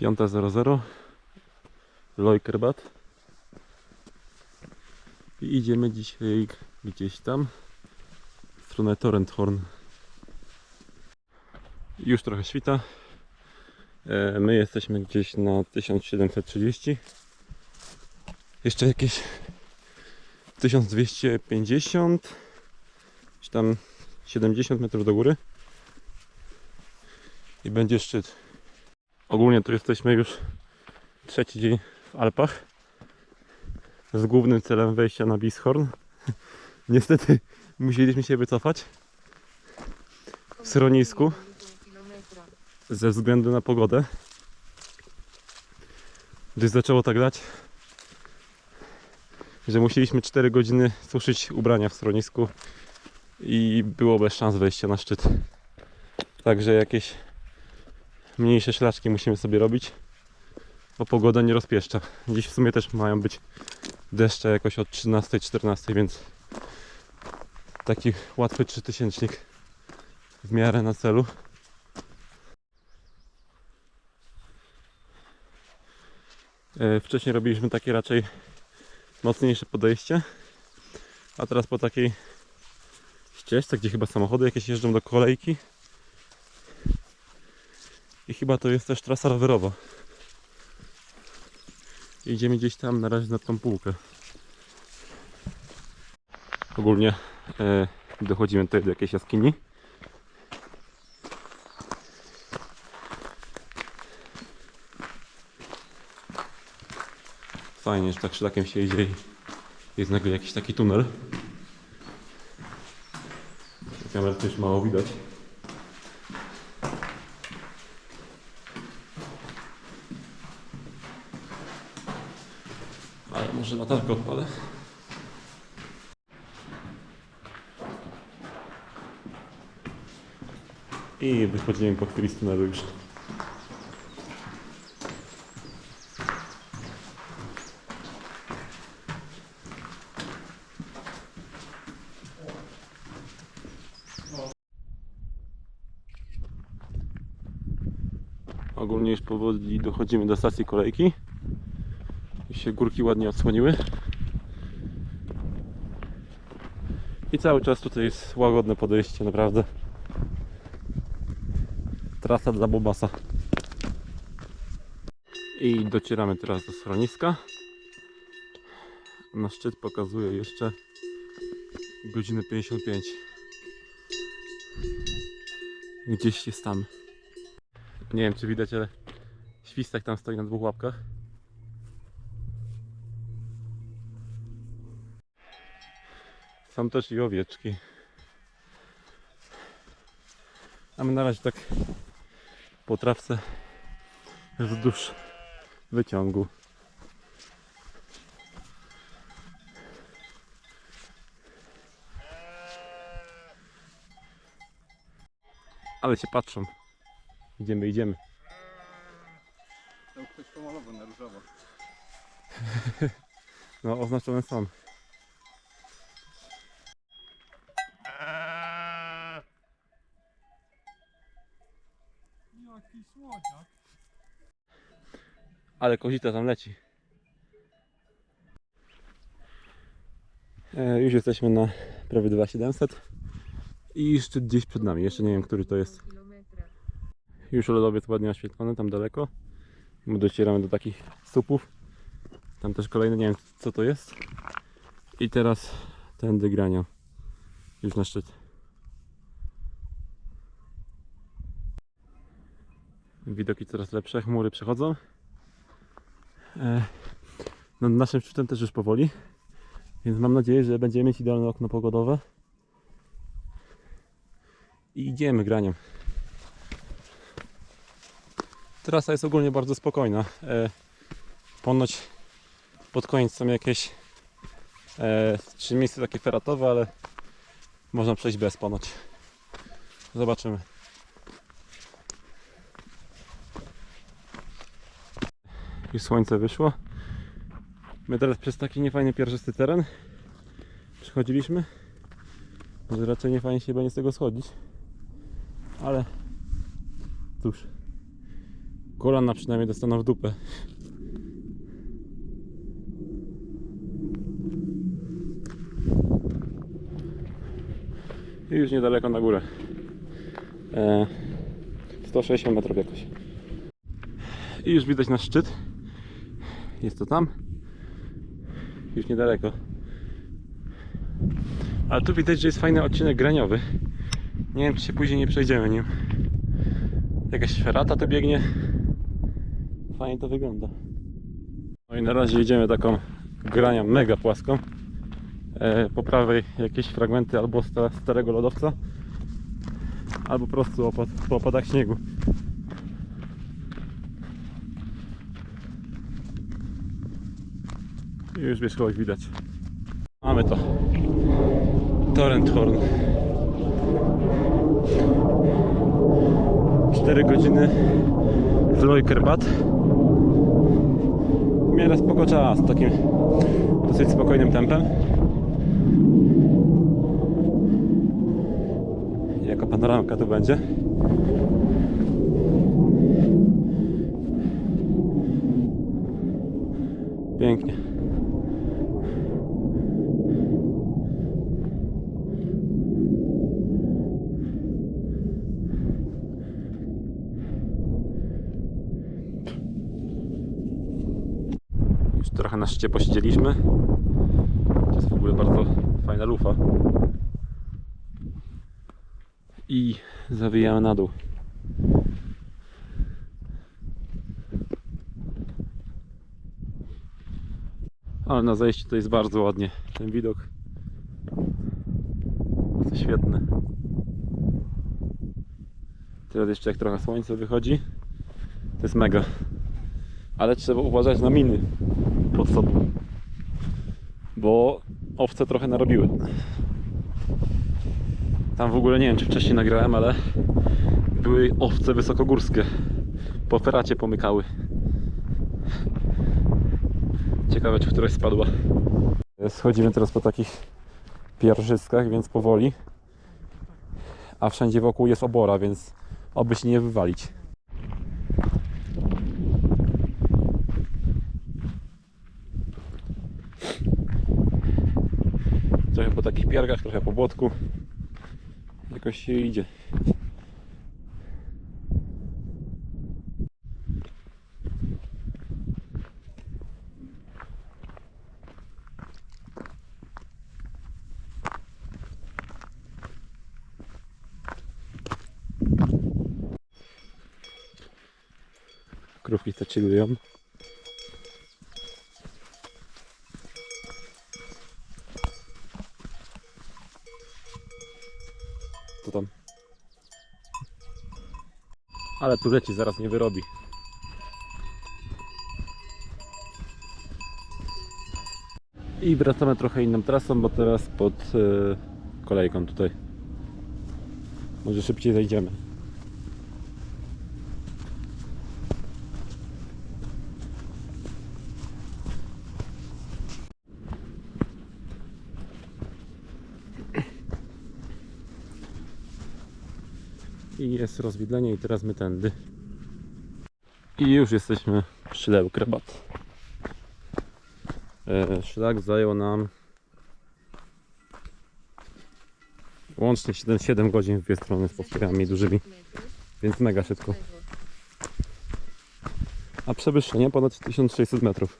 5.00 Lojkerbat. I idziemy dzisiaj gdzieś tam w stronę Torrenthorn już trochę świta. E, my jesteśmy gdzieś na 1730 jeszcze jakieś 1250 czy tam 70 metrów do góry. I będzie szczyt ogólnie tu jesteśmy już trzeci dzień w Alpach z głównym celem wejścia na Bieshorn. Niestety musieliśmy się wycofać w schronisku ze względu na pogodę. Gdyż zaczęło tak dać, że musieliśmy 4 godziny suszyć ubrania w schronisku i było bez szans wejścia na szczyt. Także jakieś mniejsze szlaczki musimy sobie robić bo pogoda nie rozpieszcza. Dziś w sumie też mają być deszcze jakoś od 13-14, więc taki łatwy 3000 w miarę na celu. E, Wcześniej robiliśmy takie raczej mocniejsze podejście, a teraz po takiej ścieżce, gdzie chyba samochody jakieś jeżdżą do kolejki i chyba to jest też trasa rowerowa. Idziemy gdzieś tam na razie na tą półkę. Ogólnie e, dochodzimy tutaj do jakiejś jaskini. Fajnie, że tak szlakiem się idzie i jest nagle jakiś taki tunel. Kamerę też mało widać. Ale może latarkę odpalę. I wychodzimy po chwili z tunelu już. Ogólnie już powoli dochodzimy do stacji kolejki. Już się górki ładnie odsłoniły. I cały czas tutaj jest łagodne podejście, naprawdę. Trasa dla Bobasa. I docieramy teraz do schroniska. Na szczyt pokazuje jeszcze godzinę 55. Gdzieś jest tam. Nie wiem czy widać, ale świstak tam stoi na dwóch łapkach. Są też i owieczki. A my na razie tak po trawce wzdłuż wyciągu. Ale się patrzą. Idziemy, idziemy. Tam ktoś pomalował na różowo. No, oznaczone są. Ale kozita tam leci. E, już jesteśmy na prawie 2700 i szczyt gdzieś przed nami. Jeszcze nie wiem, który to jest. Już lodowiec ładnie oświetlony tam daleko. My docieramy do takich słupów. Tam też kolejny, nie wiem co to jest. I teraz tędy grania. Już na szczyt. Widoki coraz lepsze, chmury przechodzą. E, Nad naszym szczytem też już powoli. Więc mam nadzieję, że będziemy mieć idealne okno pogodowe. I idziemy graniem. Trasa jest ogólnie bardzo spokojna. E, ponoć pod koniec są jakieś e, trzy miejsca takie feratowe, ale można przejść bez ponoć. Zobaczymy. Już słońce wyszło. My teraz przez taki niefajny pierzysty teren przechodziliśmy. Że raczej nie fajnie się będzie z tego schodzić. Ale cóż, Kolana przynajmniej dostaną w dupę. I już niedaleko na górę. E, 160 metrów jakoś. I już widać nasz szczyt. Jest to tam. Już niedaleko. Ale tu widać, że jest fajny odcinek graniowy. Nie wiem, czy się później nie przejdziemy nim. Jakaś ferata to biegnie. Fajnie to wygląda. No i na razie jedziemy taką granią mega płaską. E, po prawej jakieś fragmenty albo sta, starego lodowca, albo po prostu opad, po opadach śniegu. I już wierzchołek widać. Mamy to. Torrenthorn. 4 godziny z Lojkerbad. W miarę spoko czas, takim dosyć spokojnym tempem. Jaka panoramka tu będzie? Pięknie. Już trochę na szczycie posiedzieliśmy. To jest w ogóle bardzo fajna lufa. I zawijamy na dół. Ale na zejściu to jest bardzo ładnie. Ten widok jest świetny. Teraz jeszcze jak trochę słońce wychodzi, to jest mega. Ale trzeba uważać na miny pod sobą. Bo owce trochę narobiły. Tam w ogóle nie wiem, czy wcześniej nagrałem, ale były owce wysokogórskie. Po feracie pomykały. Ciekawe, czy któraś spadła. Schodzimy teraz po takich pierzyskach, więc powoli. A wszędzie wokół jest obora, więc oby się nie wywalić. Piargach, trochę po błotku. Jakoś się idzie. Krówki te chillują. Co tam? Ale tu leci, zaraz nie wyrobi. I wracamy trochę inną trasą, bo teraz pod e, kolejką tutaj. Może szybciej zejdziemy. I jest rozwidlenie i teraz my tędy. I już jesteśmy przy Leł Krebat. E, szlak zajął nam łącznie 7, 7 godzin w dwie strony z postojami dużymi, więc mega szybko. A przewyższenie ponad 1600 metrów.